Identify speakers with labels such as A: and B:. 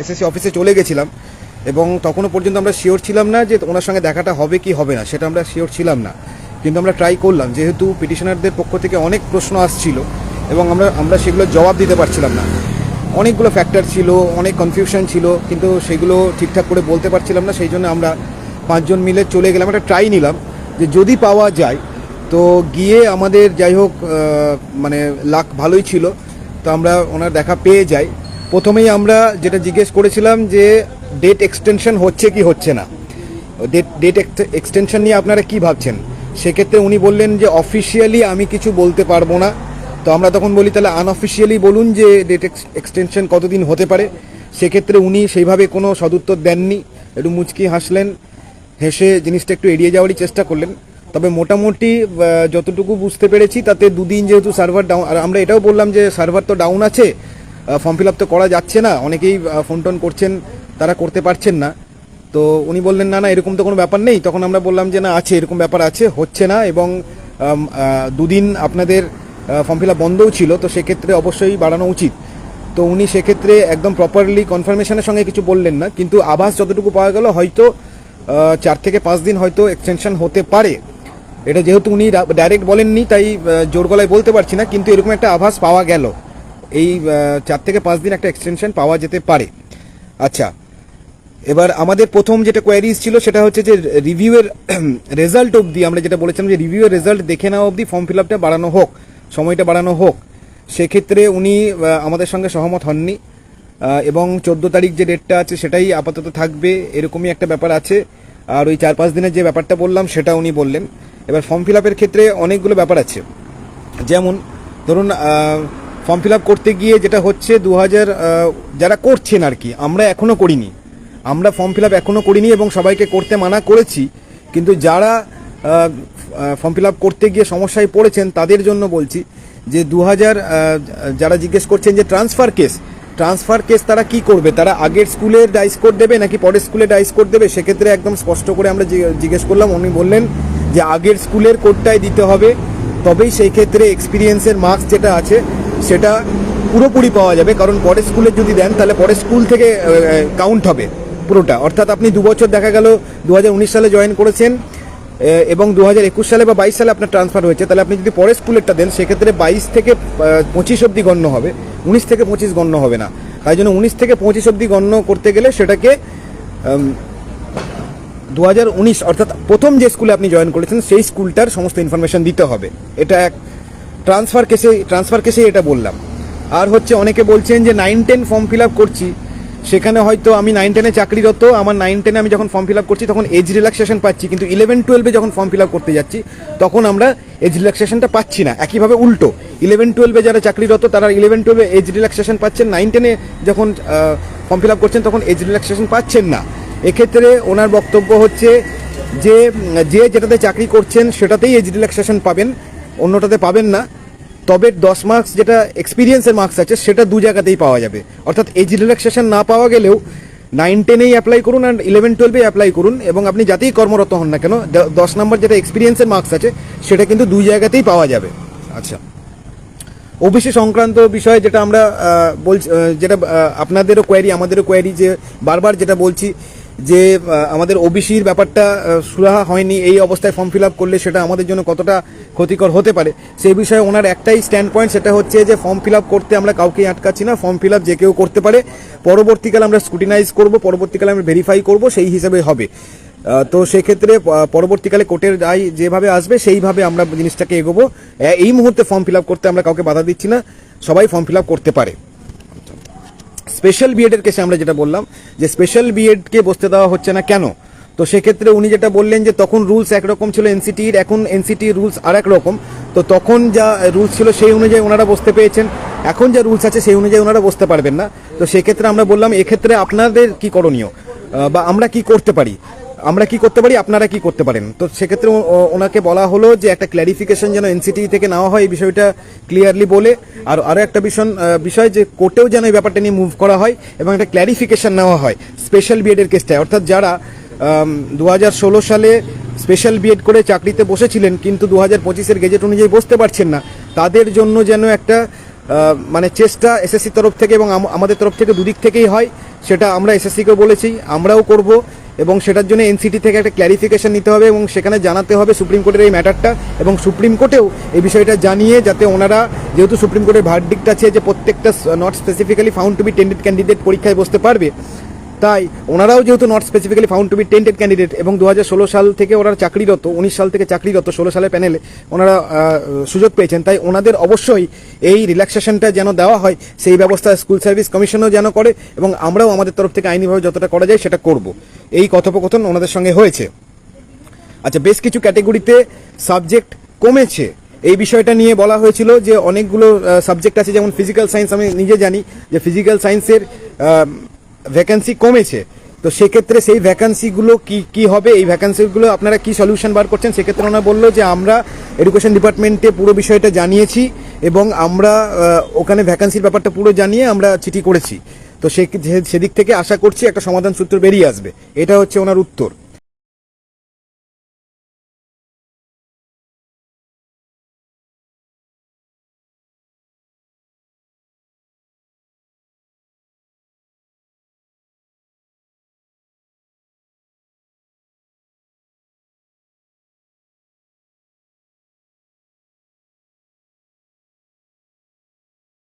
A: SSC অফিসে চলে গেছিলাম এবং তখনও পর্যন্ত আমরা শিওর ছিলাম না যে ওনার সঙ্গে দেখাটা হবে কি হবে না, সেটা আমরা শিওর ছিলাম না। কিন্তু আমরা ট্রাই করলাম, যেহেতু পিটিশনারদের পক্ষ থেকে অনেক প্রশ্ন আসছিল এবং আমরা আমরা সেগুলোর জবাব দিতে পারছিলাম না। অনেকগুলো ফ্যাক্টর ছিল, অনেক কনফিউশন ছিল, কিন্তু সেগুলো ঠিকঠাক করে বলতে পারছিলাম না, সেই জন্য আমরা পাঁচজন মিলে চলে গেলাম, একটা ট্রাই নিলাম যে যদি পাওয়া যায়, তো গিয়ে আমাদের যাই হোক মানে লাক ভালোই ছিল, তো আমরা ওনার দেখা পেয়ে যাই। প্রথমেই আমরা যেটা জিজ্ঞেস করেছিলাম যে ডেট এক্সটেনশন হচ্ছে কি হচ্ছে না। ডেট ডেট এক্সটেনশন নিয়ে আপনারা কি ভাবছেন? সেক্ষেত্রে উনি বললেন যে অফিসিয়ালি আমি কিছু বলতে পারব না। তো আমরা তখন বলি, তাহলে আনঅফিসিয়ালি বলুন যে ডেট এক্সটেনশন কতদিন হতে পারে? সেক্ষেত্রে উনি সেইভাবে কোনো সদুত্তর দেননি। একটু মুচকি হাসলেন, হেসে জিনিসটা একটু এড়িয়ে যাওয়ারই চেষ্টা করলেন। তবে মোটামুটি যতটুকু বুঝতে পেরেছি, তাতে দুদিন যেহেতু সার্ভার ডাউন আর আমরা এটাও বললাম যে সার্ভার তো ডাউন আছে ফর্ম ফিল আপ তো করা যাচ্ছে না। অনেকেই ফোন টোন করছেন, তারা করতে পারছেন না। তো উনি বললেন, না না, এরকম তো কোনো ব্যাপার নেই। তখন আমরা বললাম যে, না, আছে, এরকম ব্যাপার আছে, হচ্ছে না। এবং দুদিন আপনাদের ফর্ম ফিল আপ বন্ধও ছিল, তো সেক্ষেত্রে অবশ্যই বাড়ানো উচিত। তো উনি সেক্ষেত্রে একদম প্রপারলি কনফার্মেশনের সঙ্গে কিছু বললেন না, কিন্তু আভাস যতটুকু পাওয়া গেল, হয়তো চার থেকে পাঁচ দিন হয়তো এক্সটেনশন হতে পারে। এটা যেহেতু উনি ডাইরেক্ট বলেননি, তাই জোর গলায় বলতে পারছি না, কিন্তু এরকম একটা আভাস পাওয়া গেল। এই চার থেকে পাঁচ দিন একটা এক্সটেনশন পাওয়া যেতে পারে। আচ্ছা এবার আমাদের প্রথম যেটা কোয়ারিজ ছিল সেটা হচ্ছে যে রিভিউয়ের রেজাল্ট অবধি আমরা যেটা বলেছিলাম যে রিভিউয়ের রেজাল্ট দেখে নেওয়া অবধি ফর্ম ফিল আপটা বাড়ানো হোক, সময়টা বাড়ানো হোক। সেক্ষেত্রে উনি আমাদের সঙ্গে সহমত হননি। এবং চোদ্দ তারিখ যে ডেটটা আছে সেটাই আপাতত থাকবে, এরকমই একটা ব্যাপার আছে। আর ওই চার পাঁচ দিনের যে ব্যাপারটা বললাম সেটা উনি বললেন। এবার ফর্ম ফিল আপের ক্ষেত্রে অনেকগুলো ব্যাপার আছে। যেমন, ধরুন ফর্ম ফিল করতে গিয়ে যেটা হচ্ছে দু হাজার যারা করছেন আর কি, আমরা এখনও করিনি। আমরা ফর্ম ফিল এখনও করিনি এবং সবাইকে করতে মানা করেছি, কিন্তু যারা ফর্ম ফিল করতে গিয়ে সমস্যায় পড়েছেন, তাদের জন্য বলছি যে দু হাজার যারা জিজ্ঞেস করছেন যে ট্রান্সফার কেস ট্রান্সফার কেস তারা কি করবে? তারা আগের স্কুলের ডাইস কোড দেবে নাকি পরের স্কুলে ডাইস কোড দেবে? সেক্ষেত্রে একদম স্পষ্ট করে আমরা জিজ্ঞেস করলাম, উনি বললেন যে আগের স্কুলের কোডটাই দিতে হবে। তবেই সেই ক্ষেত্রে এক্সপিরিয়েন্সের মার্কস যেটা আছে সেটা পুরোপুরি পাওয়া যাবে, কারণ পরের স্কুলে যদি দেন, তাহলে পরের স্কুল থেকে কাউন্ট হবে পুরোটা। অর্থাৎ আপনি দু বছর দেখা গেল দু হাজার উনিশ সালে জয়েন করেছেন এবং দু হাজার একুশ সালে বা বাইশ সালে আপনার ট্রান্সফার হয়েছে। তাহলে আপনি যদি পরের স্কুলেরটা দেন, সেক্ষেত্রে বাইশ থেকে পঁচিশ অব্দি গণ্য হবে। উনিশ থেকে পঁচিশ গণ্য হবে না। তাই জন্য উনিশ থেকে পঁচিশ অব্দি গণ্য করতে গেলে সেটাকে দু হাজার উনিশ, অর্থাৎ প্রথম যে স্কুলে আপনি জয়েন করেছেন, সেই স্কুলটার সমস্ত ইনফরমেশন দিতে হবে। এটা এক। ট্রান্সফার কেসে ট্রান্সফার কেসে এটা বললাম। আর হচ্ছে অনেকে বলছেন যে nine ten form fill up করছি। সেখানে হয়তো আমি নাইন টেনে চাকরিরত, আমার নাইন টেনে আমি যখন ফর্ম ফিল আপ করছি তখন এজ রিল্যাক্সেশন পাচ্ছি। কিন্তু ইলেভেন টুয়েলভে যখন ফর্ম ফিল আপ করতে যাচ্ছি, তখন আমরা এজ রিল্যাক্সেশনটা পাচ্ছি না। একইভাবে উল্টো ইলেভেন টুয়েলভে যারা চাকরিরত, তারা ইলেভেন টুয়েলভে এজ রিল্যাক্সেশন পাচ্ছেন নাইন টেনে যখন ফর্ম ফিল আপ করছেন তখন এজ রিল্যাক্সেশন পাচ্ছেন না। এক্ষেত্রে ওনার বক্তব্য হচ্ছে যে যে যেটাতে চাকরি করছেন সেটাতেই এজ রিল্যাক্সেশন পাবেন, অন্যটাতে পাবেন না। তবে দশ মার্কস যেটা এক্সপিরিয়েন্সের মার্কস আছে, সেটা দু জায়গাতেই পাওয়া যাবে। অর্থাৎ এজ রিল্যাক্সেশন না পাওয়া গেলেও নাইন টেনেই অ্যাপ্লাই করুন আর ইলেভেন টুয়েলভে অ্যাপ্লাই করুন এবং আপনি যাতেই কর্মরত হন না কেন দশ নম্বর যেটা এক্সপিরিয়েন্সের মার্কস আছে, সেটা কিন্তু দুই জায়গাতেই পাওয়া যাবে। আচ্ছা। ওবিসি সংক্রান্ত বিষয়ে যেটা আমরা বলছি যেটা আপনাদেরও কোয়ারি আমাদেরও কোয়ারি যে বারবার যেটা বলছি যে আমাদের ওবিসির ব্যাপারটা সুরাহা হয়নি, এই অবস্থায় ফর্ম ফিল আপ করলে সেটা আমাদের জন্য কতটা ক্ষতিকর হতে পারে। সেই বিষয়ে ওনার একটাই স্ট্যান্ড পয়েন্ট সেটা হচ্ছে যে ফর্ম ফিল আপ করতে আমরা কাউকেই আটকাচ্ছি না ফর্ম ফিল আপ যে কেউ করতে পারে। পরবর্তীকালে আমরা স্কুটিনাইজ করব, পরবর্তীকালে আমরা ভেরিফাই করব, সেই হিসেবে হবে। তো সেক্ষেত্রে পরবর্তীকালে কোর্টের রায় যেভাবে আসবে, সেইভাবে আমরা জিনিসটাকে এগোবো। এই মুহূর্তে ফর্ম ফিল আপ করতে আমরা কাউকে বাধা দিচ্ছি না, সবাই ফর্ম ফিল আপ করতে পারে। স্পেশাল বিএডের কেসে আমরা যেটা বললাম, যে স্পেশাল বিএডকে বসতে দেওয়া হচ্ছে না কেন? তো সেক্ষেত্রে উনি যেটা বললেন যে তখন রুলস একরকম ছিল এনসিটির এখন এনসিটির রুলস আর রকম তো তখন যা রুলস ছিল সেই অনুযায়ী ওনারা বসতে পেয়েছেন। এখন যা রুলস আছে সেই অনুযায়ী ওনারা বসতে পারবেন না। তো সেক্ষেত্রে আমরা বললাম, এক্ষেত্রে আপনাদের কি করণীয়? বা আমরা কি করতে পারি? আমরা কি করতে পারি, আপনারা কি করতে পারেন? তো সেক্ষেত্রে ওনাকে বলা হলো যে একটা ক্ল্যারিফিকেশন যেন এনসিটি থেকে নেওয়া হয়, এই বিষয়টা ক্লিয়ারলি বলে। আর আরও একটা বিষয় বিষয় যে কোর্টেও যেন এই ব্যাপারটা নিয়ে মুভ করা হয় এবং একটা ক্ল্যারিফিকেশন নেওয়া হয় স্পেশাল বিএডের কেসটায় অর্থাৎ যারা দু হাজার ষোলো সালে স্পেশাল বিএড করে চাকরিতে বসেছিলেন, কিন্তু দু হাজার পঁচিশের গেজেট অনুযায়ী বসতে পারছেন না, তাদের জন্য যেন একটা মানে চেষ্টা এসএসসির তরফ থেকে এবং আমাদের তরফ থেকে দুদিক থেকেই হয়। সেটা আমরা এসএসসিকে বলেছি, আমরাও করব। এবং সেটার জন্য এনসিটি থেকে একটা ক্ল্যারিফিকেশন নিতে হবে এবং সেখানে জানাতে হবে সুপ্রিম কোর্টের এই ম্যাটারটা এবং সুপ্রিম কোর্টেও এই বিষয়টা জানিয়ে যাতে ওনারা, যেহেতু সুপ্রিম কোর্টের ভার্ডিক্ট আছে যে প্রত্যেকটা not specifically found to be tainted candidate পরীক্ষায় বসতে পারবে তাই ওনারাও যেহেতু not specifically found to be tainted candidate এবং দু হাজার ষোল সাল থেকে ওনারা চাকরিরত, উনিশ সাল থেকে চাকরিরত, ষোলো সালে প্যানেলে ওনারা সুযোগ পেয়েছেন। তাই ওনাদের অবশ্যই এই রিল্যাক্সেশনটা যেন দেওয়া হয়, সেই ব্যবস্থা স্কুল সার্ভিস কমিশনও যেন করে এবং আমরাও আমাদের তরফ থেকে আইনিভাবে যতটা করা যায় সেটা করব। এই কথোপকথন ওনাদের সঙ্গে হয়েছে। আচ্ছা বেশ কিছু ক্যাটেগরিতে সাবজেক্ট কমেছে। এই বিষয়টা নিয়ে বলা হয়েছিল যে অনেকগুলো সাবজেক্ট আছে, যেমন ফিজিক্যাল সায়েন্স আমি নিজে জানি যে ফিজিক্যাল সায়েন্সের ভ্যাকেন্সি কমেছে, তো সেক্ষেত্রে সেই ভ্যাকান্সিগুলো কি কি হবে? এই ভ্যাকান্সিগুলো আপনারা কি সলিউশন বার করছেন? সেক্ষেত্রে ওনারা বলল যে আমরা এডুকেশন ডিপার্টমেন্টে পুরো বিষয়টা জানিয়েছি এবং আমরা ওখানে ভ্যাকান্সির ব্যাপারটা পুরো জানিয়ে আমরা চিঠি করেছি। তো সে, সেদিক থেকে আশা করছি একটা সমাধান সূত্র বেরিয়ে আসবে। এটা হচ্ছে ওনার উত্তর।